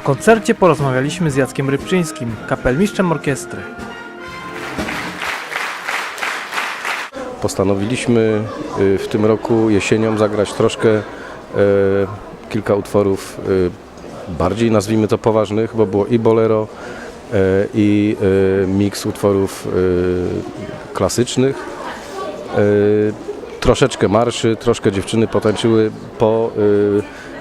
koncercie porozmawialiśmy z Jackiem Rybczyńskim, kapelmistrzem orkiestry. Postanowiliśmy y, w tym roku jesienią zagrać troszkę e, kilka utworów e, bardziej nazwijmy to poważnych, bo było i bolero i miks utworów klasycznych. Troszeczkę marszy, troszkę dziewczyny potańczyły po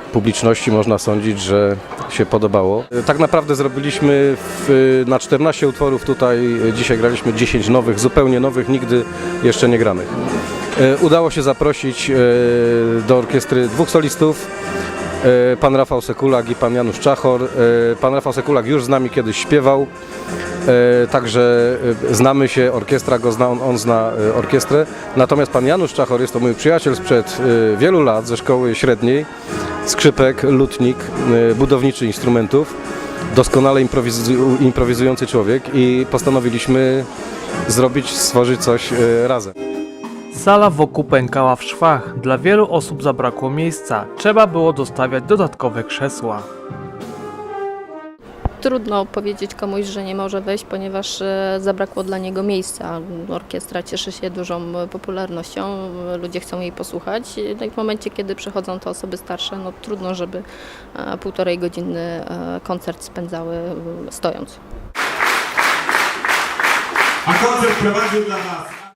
publiczności można sądzić, że się podobało. Tak naprawdę zrobiliśmy w, na 14 utworów tutaj, dzisiaj graliśmy 10 nowych, zupełnie nowych, nigdy jeszcze nie granych. E, Udało się zaprosić e, do orkiestry dwóch solistów, pan Rafał Sekulak i pan Janusz Czachor. E, Pan Rafał Sekulak już z nami kiedyś śpiewał, e, także e, znamy się, orkiestra go zna, on, on zna e, orkiestrę. Natomiast pan Janusz Czachor jest to mój przyjaciel sprzed e, wielu lat ze szkoły średniej, skrzypek, lutnik, e, budowniczy instrumentów, doskonale improwizu- improwizujący człowiek i postanowiliśmy zrobić, stworzyć coś e, razem. Sala wokół pękała w szwach, dla wielu osób zabrakło miejsca, trzeba było dostawiać dodatkowe krzesła. Trudno powiedzieć komuś, że nie może wejść, ponieważ e, zabrakło dla niego miejsca. Orkiestra cieszy się dużą popularnością, ludzie chcą jej posłuchać. I w momencie, kiedy przychodzą to osoby starsze, no trudno, żeby e, półtorej godziny e, koncert spędzały stojąc. A koncert prowadził dla Was